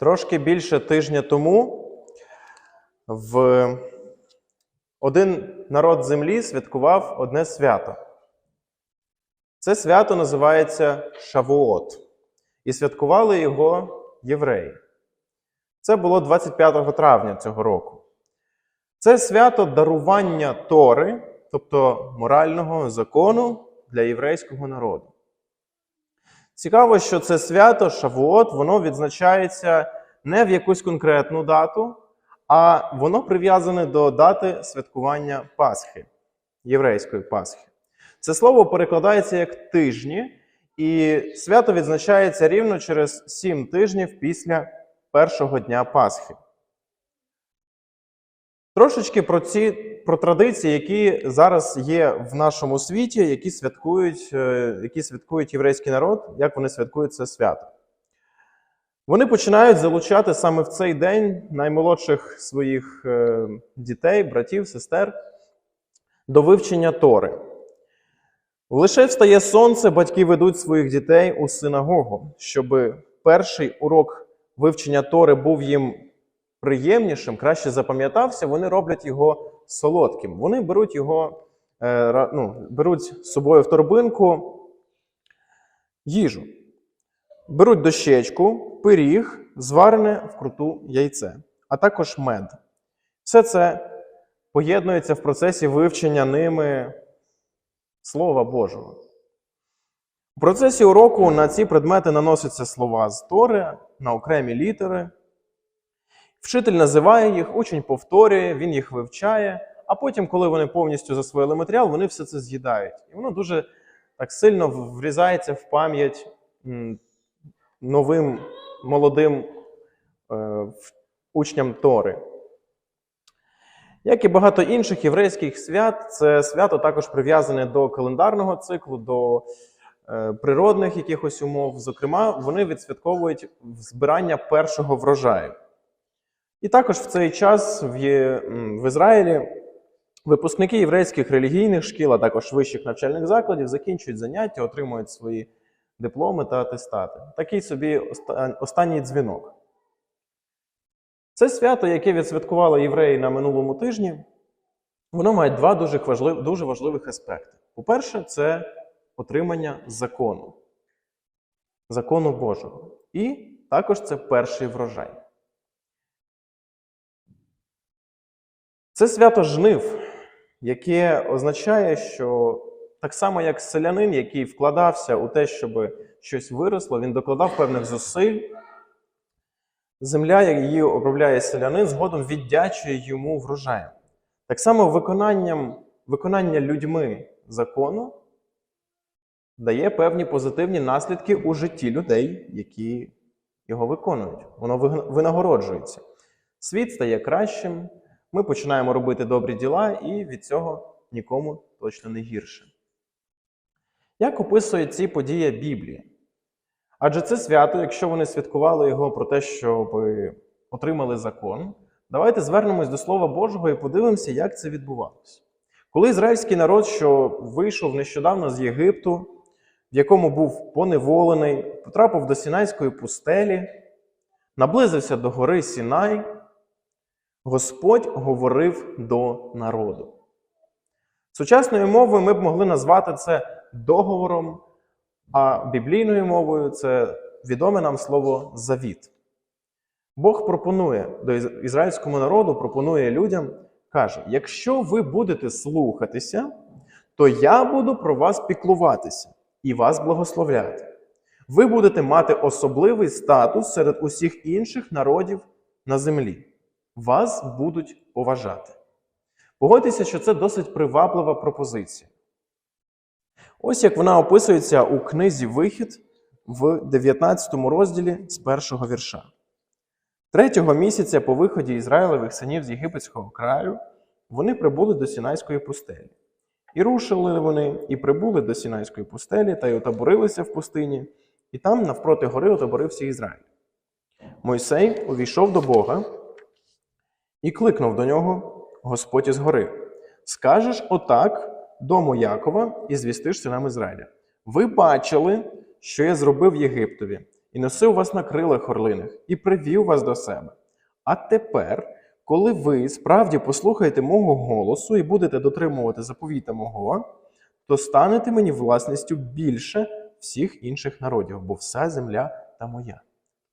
Трошки більше тижня тому в один народ землі святкував одне свято. Це свято називається Шавуот. І святкували його євреї. Це було 25 травня цього року. Це свято дарування Тори, тобто морального закону для єврейського народу. Цікаво, що це свято Шавуот, воно відзначається не в якусь конкретну дату, а воно прив'язане до дати святкування Пасхи, єврейської Пасхи. Це слово перекладається як тижні, і свято відзначається рівно через сім тижнів після першого дня Пасхи. Трошечки про ці про традиції, які зараз є в нашому світі, які святкують, е, які святкують єврейський народ, як вони святкують це свято. Вони починають залучати саме в цей день наймолодших своїх е, дітей, братів, сестер до вивчення Тори. Лише встає сонце, батьки ведуть своїх дітей у синагогу, щоб перший урок вивчення Тори був їм приємнішим, краще запам'ятався, вони роблять його солодким. Вони беруть його, е, ну, беруть з собою в торбинку їжу. Беруть дощечку, пиріг, зварене вкруту яйце, а також мед. Все це поєднується в процесі вивчення ними Слова Божого. У процесі уроку на ці предмети наносяться слова з Тори на окремі літери. Вчитель називає їх, учень повторює, він їх вивчає, а потім, коли вони повністю засвоїли матеріал, вони все це з'їдають. І воно дуже так сильно врізається в пам'ять новим молодим е, учням Тори. Як і багато інших єврейських свят, це свято також прив'язане до календарного циклу, до е, природних якихось умов. Зокрема, вони відсвятковують збирання першого врожаю. І також в цей час в, Є- в Ізраїлі випускники єврейських релігійних шкіл, а також вищих навчальних закладів закінчують заняття, отримують свої дипломи та атестати. Такий собі останній дзвінок. Це свято, яке відсвяткували євреї на минулому тижні, воно має два дуже важливих, дуже важливих аспекти. По-перше, це отримання закону, закону Божого. І також це перший врожай. Це свято жнив, яке означає, що так само, як селянин, який вкладався у те, щоб щось виросло, він докладав певних зусиль. Земля, як її обробляє селянин, згодом віддячує йому врожаєм. Так само виконанням, виконання людьми закону дає певні позитивні наслідки у житті людей, які його виконують. Воно винагороджується. Світ стає кращим, ми починаємо робити добрі діла, і від цього нікому точно не гірше. Як описує ці події Біблія? Адже це свято, якщо вони святкували його про те, щоб отримали закон, давайте звернемось до Слова Божого і подивимося, як це відбувалося. Коли ізраїльський народ, що вийшов нещодавно з Єгипту, в якому був поневолений, потрапив до Сінайської пустелі, наблизився до гори Сінай, Господь говорив до народу. Сучасною мовою ми б могли назвати це договором, а біблійною мовою це відоме нам слово завіт. Бог пропонує до ізраїльському народу, пропонує людям, каже: якщо ви будете слухатися, то я буду про вас піклуватися і вас благословляти. Ви будете мати особливий статус серед усіх інших народів на землі. Вас будуть поважати. Погодьтеся, що це досить приваблива пропозиція. Ось як вона описується у книзі Вихід в 19 розділі з першого вірша. Третього місяця по виході Ізраїлевих синів з єгипетського краю вони прибули до Сінайської пустелі. І рушили вони, і прибули до Сінайської пустелі, та й отаборилися в пустині, і там навпроти гори отаборився Ізраїль. Мойсей увійшов до Бога і кликнув до нього Господь із гори: Скажеш отак дому Якова і звістиш синам Ізраїля. Ви бачили, що я зробив Єгиптові, і носив вас на крилах орлиних, і привів вас до себе. А тепер, коли ви справді послухаєте мого голосу і будете дотримувати заповіта мого, то станете мені власністю більше всіх інших народів, бо вся земля та моя.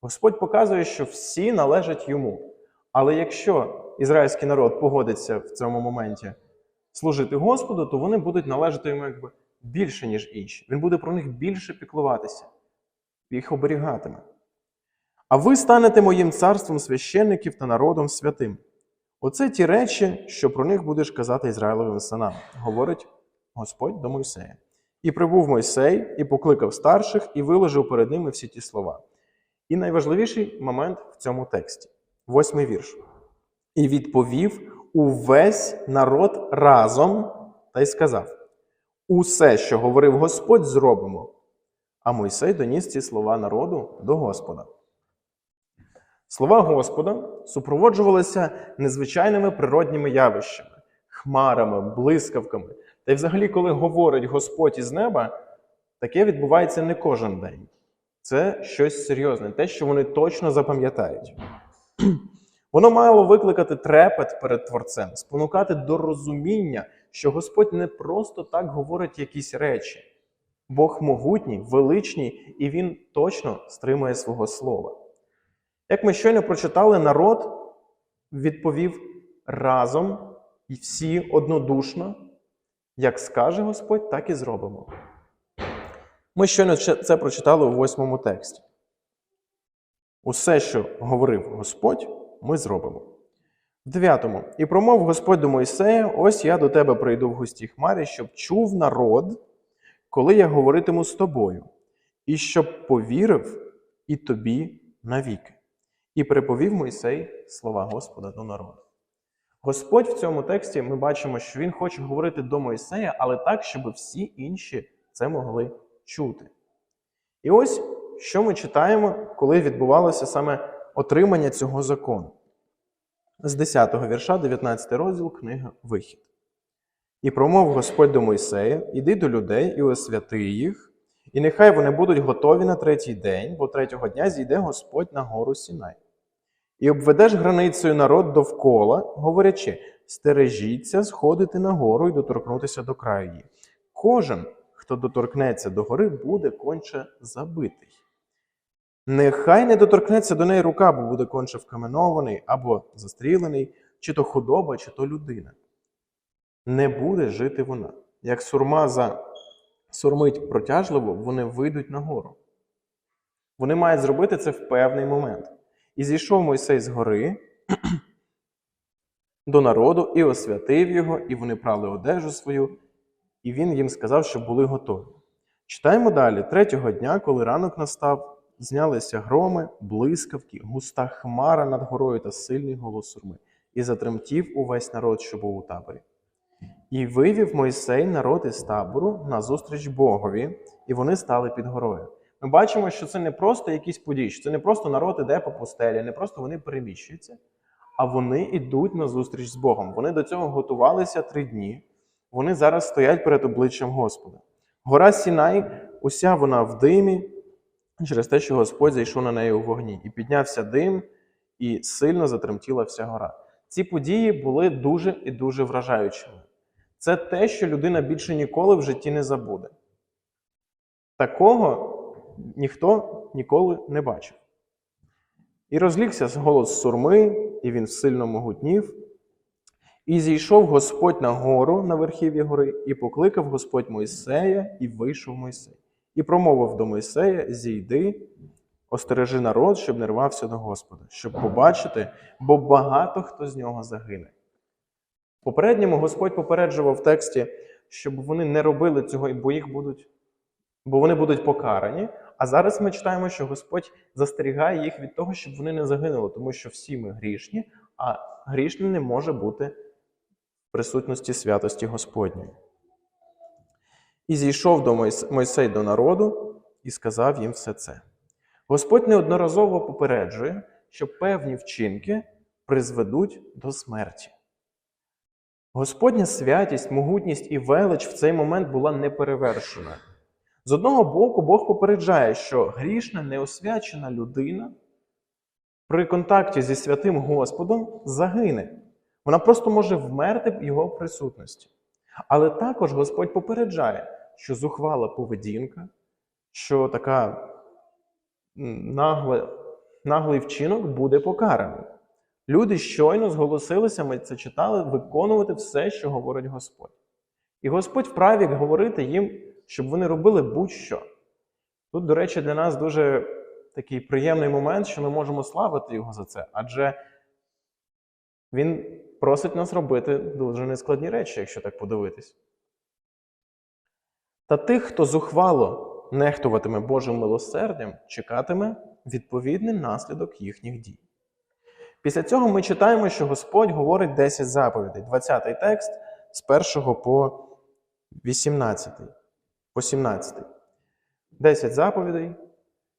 Господь показує, що всі належать йому. Але якщо ізраїльський народ погодиться в цьому моменті служити Господу, то вони будуть належати йому якби більше, ніж інші. Він буде про них більше піклуватися, їх оберігатиме. А ви станете моїм царством священників та народом святим. Оце ті речі, що про них будеш казати Ізраїлевим синам, говорить Господь до Мойсея. І прибув Мойсей, і покликав старших, і виложив перед ними всі ті слова. І найважливіший момент в цьому тексті восьмий вірш. І відповів увесь народ разом та й сказав: Усе, що говорив Господь, зробимо. А Мойсей доніс ці слова народу до Господа. Слова Господа супроводжувалися незвичайними природніми явищами, хмарами, блискавками. Та й взагалі, коли говорить Господь із неба, таке відбувається не кожен день. Це щось серйозне, те, що вони точно запам'ятають. Воно мало викликати трепет перед Творцем, спонукати до розуміння, що Господь не просто так говорить якісь речі. Бог могутній, величній, і Він точно стримує свого слова. Як ми щойно прочитали, народ відповів разом і всі однодушно, як скаже Господь, так і зробимо. Ми щойно це прочитали у восьмому тексті. Усе, що говорив Господь, ми зробимо. В дев'ятому. І промов Господь до Мойсея: ось я до тебе прийду в густі хмарі, щоб чув народ, коли я говоритиму з тобою, і щоб повірив і тобі навіки. І приповів Мойсей слова Господа до народу. Господь в цьому тексті ми бачимо, що Він хоче говорити до Мойсея, але так, щоб всі інші це могли чути. І ось що ми читаємо, коли відбувалося саме отримання цього закону. З 10 го вірша, 19 розділ книги Вихід. І промов Господь до Мойсея: Іди до людей і освяти їх, і нехай вони будуть готові на третій день, бо третього дня зійде Господь на гору Сінай. І обведеш границею народ довкола, говорячи: стережіться, сходити на гору і доторкнутися до краю її. Кожен, хто доторкнеться до гори, буде конче забитий. Нехай не доторкнеться до неї рука, бо буде конче вкаменований або застрілений, чи то худоба, чи то людина. Не буде жити вона. Як сурма за сурмить протяжливо, вони вийдуть на гору. Вони мають зробити це в певний момент. І зійшов Мойсей з гори до народу і освятив його, і вони прали одежу свою, і він їм сказав, щоб були готові. Читаємо далі. Третього дня, коли ранок настав, знялися громи, блискавки, густа хмара над горою та сильний голос сурми, і затремтів увесь народ, що був у таборі. І вивів Мойсей народ із табору назустріч Богові, і вони стали під горою. Ми бачимо, що це не просто якісь події, що це не просто народ іде по пустелі, не просто вони переміщуються, а вони йдуть на зустріч з Богом. Вони до цього готувалися три дні. Вони зараз стоять перед обличчям Господа. Гора Сінай, уся вона в димі, через те, що Господь зайшов на неї у вогні, і піднявся дим, і сильно затремтіла вся гора. Ці події були дуже і дуже вражаючими. Це те, що людина більше ніколи в житті не забуде. Такого ніхто ніколи не бачив. І розлігся голос сурми, і він сильно могутнів. І зійшов Господь на гору на верхів'ї гори, і покликав Господь Мойсея, і вийшов Мойсей. І промовив до Мойсея: Зійди, остережи народ, щоб не рвався до Господа, щоб побачити, бо багато хто з нього загине. Попередньому Господь попереджував в тексті, щоб вони не робили цього, бо їх будуть, бо вони будуть покарані. А зараз ми читаємо, що Господь застерігає їх від того, щоб вони не загинули, тому що всі ми грішні, а грішний не може бути в присутності святості Господньої. І зійшов до Мойсей до народу і сказав їм все це. Господь неодноразово попереджує, що певні вчинки призведуть до смерті. Господня святість, могутність і велич в цей момент була неперевершена. З одного боку, Бог попереджає, що грішна, неосвячена людина при контакті зі святим Господом загине. Вона просто може вмерти в його присутності. Але також Господь попереджає, що зухвала поведінка, що така нагла, наглий вчинок буде покараний. Люди щойно зголосилися, ми це читали, виконувати все, що говорить Господь. І Господь вправі говорити їм, щоб вони робили будь-що. Тут, до речі, для нас дуже такий приємний момент, що ми можемо славити Його за це, адже Він просить нас робити дуже нескладні речі, якщо так подивитись. Та тих, хто зухвало нехтуватиме Божим милосердям, чекатиме відповідний наслідок їхніх дій. Після цього ми читаємо, що Господь говорить 10 заповідей, 20 текст з 1 по 18, по 17. 10 заповідей,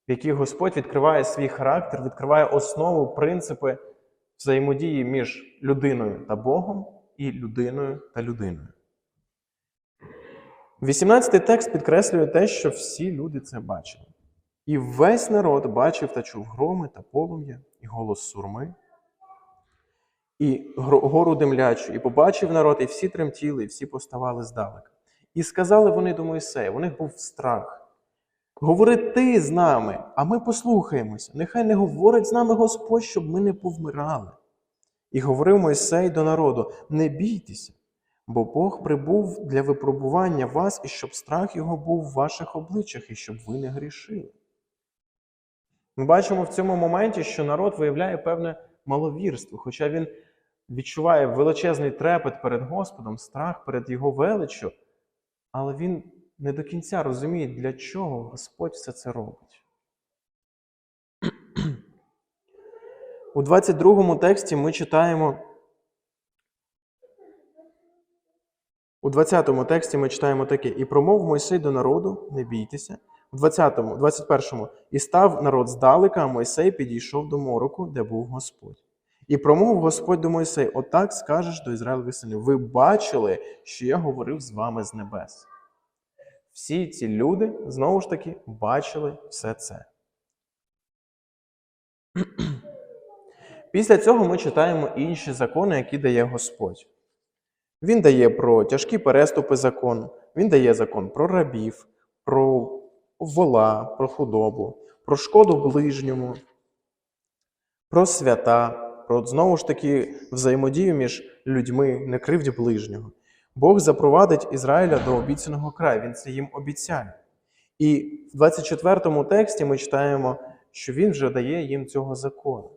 в яких Господь відкриває свій характер, відкриває основу, принципи взаємодії між людиною та Богом і людиною та людиною. 18 текст підкреслює те, що всі люди це бачили. І весь народ бачив та чув громи та полум'я, і голос сурми, і гору димлячу, і побачив народ, і всі тремтіли, і всі поставали здалека. І сказали вони до Мойсея, у них був страх. Говори ти з нами, а ми послухаємося. Нехай не говорить з нами Господь, щоб ми не повмирали. І говорив Мойсей до народу: не бійтеся, бо Бог прибув для випробування вас, і щоб страх його був в ваших обличчях, і щоб ви не грішили. Ми бачимо в цьому моменті, що народ виявляє певне маловірство, хоча він відчуває величезний трепет перед Господом, страх перед Його величчю, але він не до кінця розуміє, для чого Господь все це робить. У 22 тексті ми читаємо. У 20 тексті ми читаємо таке: І промов Мойсей до народу, не бійтеся. У 20, 21 і став народ здалека, а Мойсей підійшов до мороку, де був Господь. І промовив Господь до Мойсея: Отак скажеш до Ізраїлевих синів: Ви бачили, що я говорив з вами з небес. Всі ці люди знову ж таки бачили все це. Після цього ми читаємо інші закони, які дає Господь. Він дає про тяжкі переступи закону, він дає закон про рабів, про вола, про худобу, про шкоду ближньому, про свята, про знову ж таки взаємодію між людьми, не кривдь ближнього. Бог запровадить Ізраїля до обіцяного краю, він це їм обіцяє. І в 24 тексті ми читаємо, що він вже дає їм цього закону.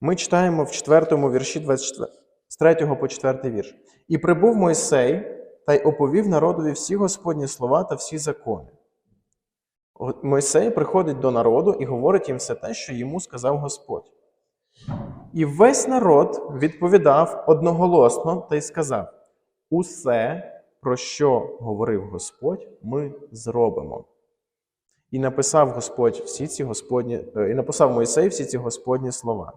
Ми читаємо в 4 вірші 24, з 3 по 4 вірш. І прибув Мойсей та й оповів народові всі Господні слова та всі закони. Мойсей приходить до народу і говорить їм все те, що йому сказав Господь. І весь народ відповідав одноголосно та й сказав: Усе, про що говорив Господь, ми зробимо. І написав Господь всі ці Господні, е, і написав Мойсей всі ці Господні слова.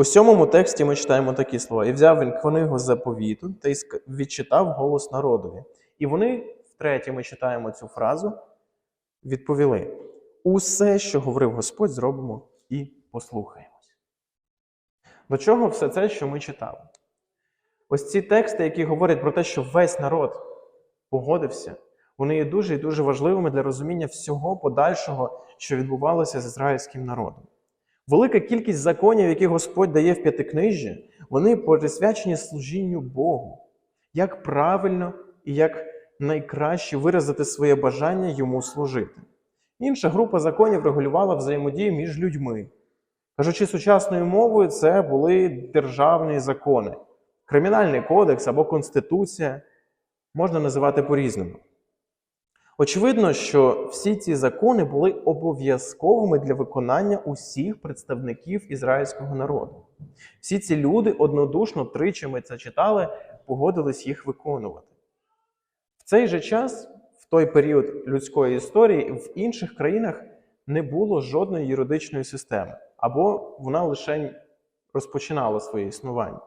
У сьомому тексті ми читаємо такі слова: І взяв він книгу заповіту та й відчитав голос народові. І вони, втретє, ми читаємо цю фразу, відповіли: Усе, що говорив Господь, зробимо і послухаємось. До чого все це, що ми читали? Ось ці тексти, які говорять про те, що весь народ погодився, вони є дуже і дуже важливими для розуміння всього подальшого, що відбувалося з ізраїльським народом. Велика кількість законів, які Господь дає в п'ятикнижжі, вони присвячені служінню Богу. Як правильно і як найкраще виразити своє бажання йому служити. Інша група законів регулювала взаємодію між людьми. Кажучи сучасною мовою, це були державні закони. Кримінальний кодекс або Конституція можна називати по-різному. Очевидно, що всі ці закони були обов'язковими для виконання усіх представників ізраїльського народу. Всі ці люди однодушно тричі ми це читали, погодились їх виконувати. В цей же час, в той період людської історії, в інших країнах не було жодної юридичної системи, або вона лише розпочинала своє існування.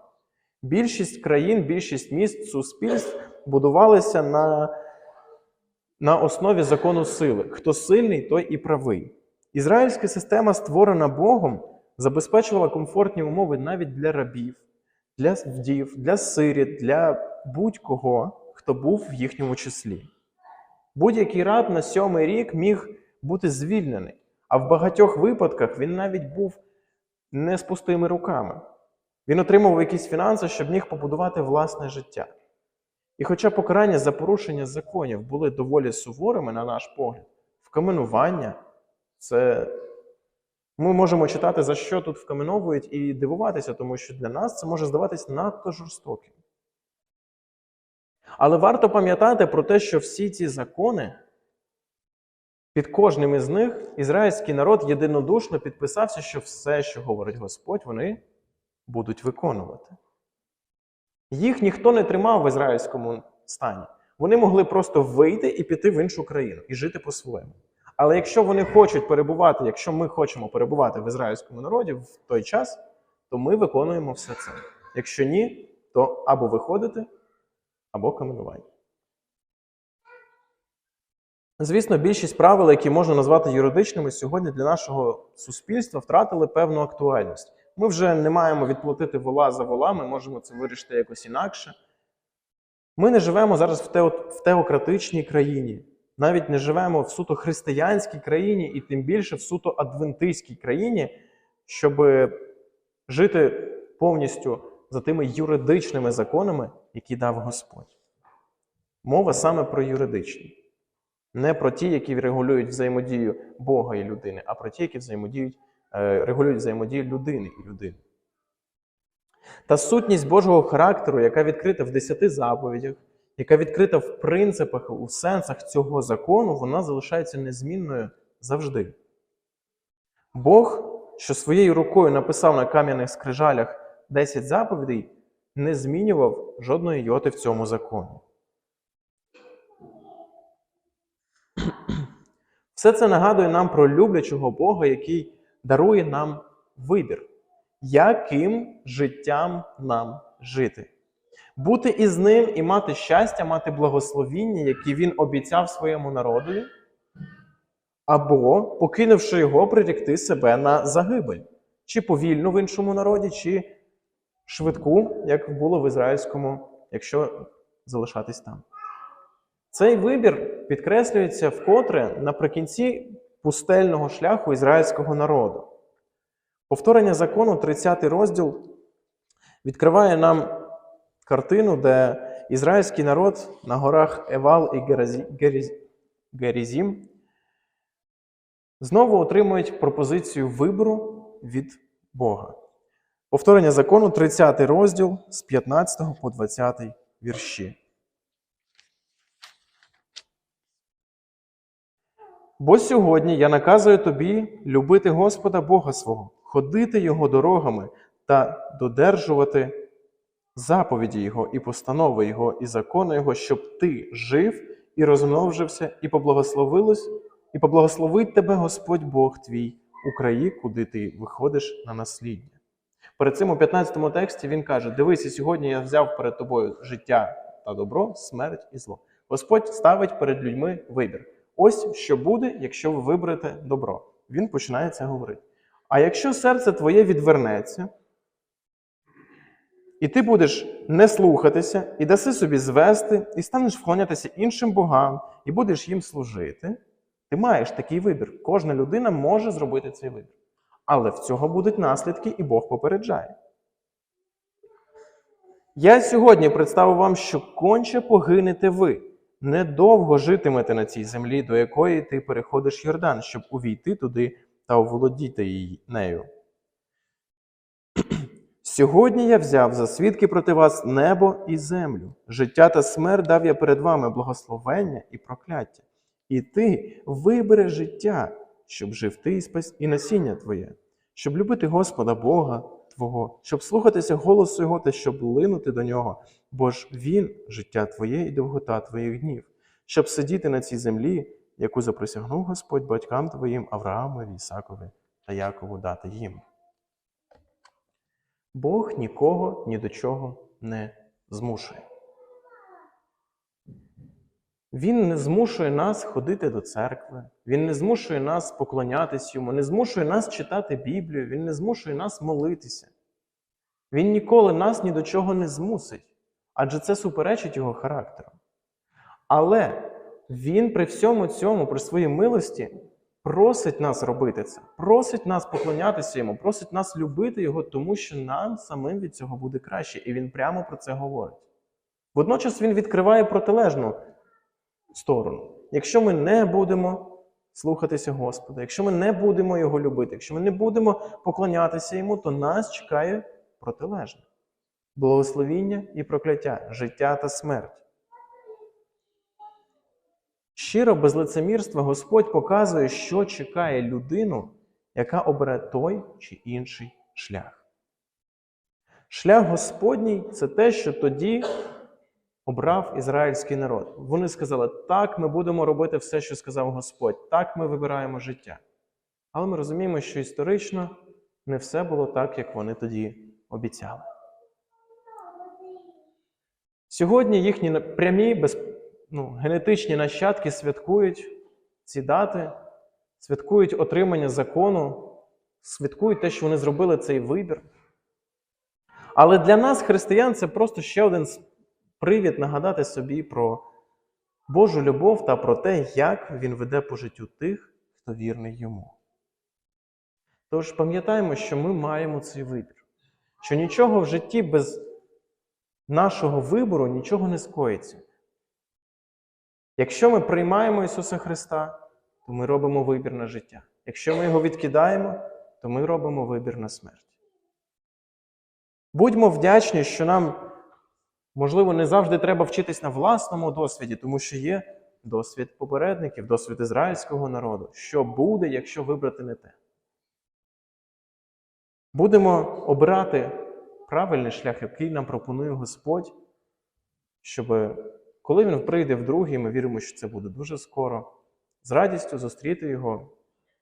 Більшість країн, більшість міст, суспільств будувалися на на основі закону сили. Хто сильний, той і правий. Ізраїльська система, створена Богом, забезпечувала комфортні умови навіть для рабів, для вдів, для сиріт, для будь-кого, хто був в їхньому числі. Будь-який раб на сьомий рік міг бути звільнений, а в багатьох випадках він навіть був не з пустими руками. Він отримував якісь фінанси, щоб міг побудувати власне життя. І хоча покарання за порушення законів були доволі суворими, на наш погляд, вкаменування це ми можемо читати, за що тут вкаменовують, і дивуватися, тому що для нас це може здаватись надто жорстоким. Але варто пам'ятати про те, що всі ці закони, під кожним із них ізраїльський народ єдинодушно підписався, що все, що говорить Господь, вони будуть виконувати. Їх ніхто не тримав в ізраїльському стані. Вони могли просто вийти і піти в іншу країну і жити по-своєму. Але якщо вони хочуть перебувати, якщо ми хочемо перебувати в ізраїльському народі в той час, то ми виконуємо все це. Якщо ні, то або виходити, або каменування. Звісно, більшість правил, які можна назвати юридичними, сьогодні для нашого суспільства втратили певну актуальність. Ми вже не маємо відплатити вола за вола, ми можемо це вирішити якось інакше. Ми не живемо зараз в, тео, в теократичній країні, навіть не живемо в суто християнській країні, і тим більше в суто адвентистській країні, щоб жити повністю за тими юридичними законами, які дав Господь. Мова саме про юридичні. Не про ті, які регулюють взаємодію Бога і людини, а про ті, які взаємодіють, регулюють взаємодію людини і людини. Та сутність Божого характеру, яка відкрита в десяти заповідях, яка відкрита в принципах, у сенсах цього закону, вона залишається незмінною завжди. Бог, що своєю рукою написав на кам'яних скрижалях 10 заповідей, не змінював жодної йоти в цьому законі. Все це нагадує нам про люблячого Бога, який дарує нам вибір, яким життям нам жити. Бути із ним і мати щастя, мати благословіння, які він обіцяв своєму народові, або, покинувши його, прирікти себе на загибель, чи повільну в іншому народі, чи швидку, як було в ізраїльському, якщо залишатись там. Цей вибір підкреслюється вкотре наприкінці пустельного шляху ізраїльського народу. Повторення закону, 30 розділ, відкриває нам картину, де ізраїльський народ на горах Евал і Герізім знову отримують пропозицію вибору від Бога. Повторення закону, 30 розділ з 15 по 20 вірші. Бо сьогодні я наказую тобі любити Господа Бога свого, ходити Його дорогами та додержувати заповіді Його і постанови Його, і закони Його, щоб ти жив і розмножився, і поблагословилось, і поблагословить тебе Господь Бог твій у краї, куди ти виходиш на насліддя. Перед цим у 15 тексті він каже: Дивися, сьогодні я взяв перед тобою життя та добро, смерть і зло. Господь ставить перед людьми вибір. Ось що буде, якщо ви виберете добро. Він починає це говорити. А якщо серце твоє відвернеться, і ти будеш не слухатися, і даси собі звести, і станеш вклонятися іншим богам, і будеш їм служити, ти маєш такий вибір. Кожна людина може зробити цей вибір. Але в цього будуть наслідки, і Бог попереджає. Я сьогодні представив вам, що конче погинете ви. Недовго житимете на цій землі, до якої ти переходиш Йордан, щоб увійти туди та оволодіти її нею. Сьогодні я взяв за свідки проти вас небо і землю. Життя та смерть дав я перед вами благословення і прокляття. І ти вибереш життя, щоб жив ти і спас і насіння твоє, щоб любити Господа Бога Твого, щоб слухатися голосу Його та щоб линути до нього, бо ж Він життя Твоє і довгота Твоїх днів, щоб сидіти на цій землі, яку заприсягнув Господь батькам Твоїм Авраамові, Ісакові та Якову дати їм. Бог нікого ні до чого не змушує. Він не змушує нас ходити до церкви, Він не змушує нас поклонятись йому, не змушує нас читати Біблію, Він не змушує нас молитися. Він ніколи нас ні до чого не змусить, адже це суперечить його характеру. Але Він при всьому цьому, при своїй милості, просить нас робити це, просить нас поклонятися йому, просить нас любити його, тому що нам самим від цього буде краще. І він прямо про це говорить. Водночас він відкриває протилежну сторону. Якщо ми не будемо слухатися Господа, якщо ми не будемо Його любити, якщо ми не будемо поклонятися Йому, то нас чекає протилежне благословіння і прокляття, життя та смерть. Щиро, без лицемірства, Господь показує, що чекає людину, яка обере той чи інший шлях. Шлях Господній це те, що тоді обрав ізраїльський народ. Вони сказали: так, ми будемо робити все, що сказав Господь, так ми вибираємо життя. Але ми розуміємо, що історично не все було так, як вони тоді обіцяли. Сьогодні їхні прямі без, ну, генетичні нащадки святкують ці дати, святкують отримання закону, святкують те, що вони зробили цей вибір. Але для нас, християн, це просто ще один привід нагадати собі про Божу любов та про те, як Він веде по життю тих, хто вірний йому. Тож пам'ятаємо, що ми маємо цей вибір, що нічого в житті без нашого вибору нічого не скоїться. Якщо ми приймаємо Ісуса Христа, то ми робимо вибір на життя. Якщо ми його відкидаємо, то ми робимо вибір на смерть. Будьмо вдячні, що нам, можливо, не завжди треба вчитись на власному досвіді, тому що є досвід попередників, досвід ізраїльського народу. Що буде, якщо вибрати не те? Будемо обирати правильний шлях, який нам пропонує Господь, щоб коли Він прийде вдруге, ми віримо, що це буде дуже скоро, з радістю зустріти Його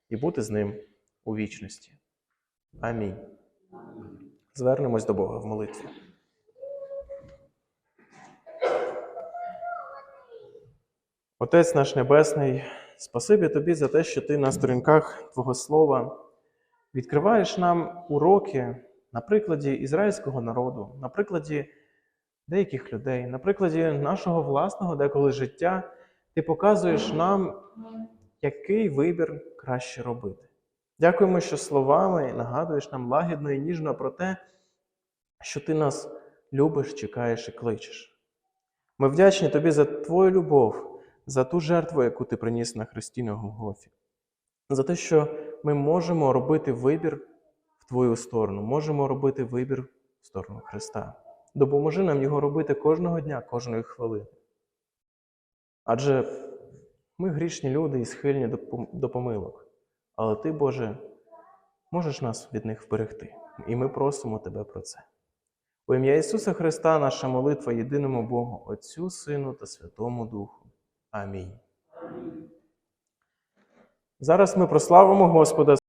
і бути з ним у вічності. Амінь. Звернемось до Бога в молитві. Отець наш Небесний, спасибі Тобі за те, що Ти на сторінках Твого Слова відкриваєш нам уроки на прикладі ізраїльського народу, на прикладі деяких людей, на прикладі нашого власного деколи життя. Ти показуєш нам, який вибір краще робити. Дякуємо, що словами нагадуєш нам лагідно і ніжно про те, що ти нас любиш, чекаєш і кличеш. Ми вдячні тобі за твою любов, за ту жертву, яку ти приніс на Христі на Голгофі, за те, що ми можемо робити вибір в твою сторону, можемо робити вибір в сторону Христа. Допоможи нам його робити кожного дня, кожної хвилини. Адже ми грішні люди і схильні до помилок. Але ти, Боже, можеш нас від них вберегти. І ми просимо Тебе про це. У ім'я Ісуса Христа наша молитва єдиному Богу, Отцю, Сину та Святому Духу. Амінь. Зараз ми прославимо Господа.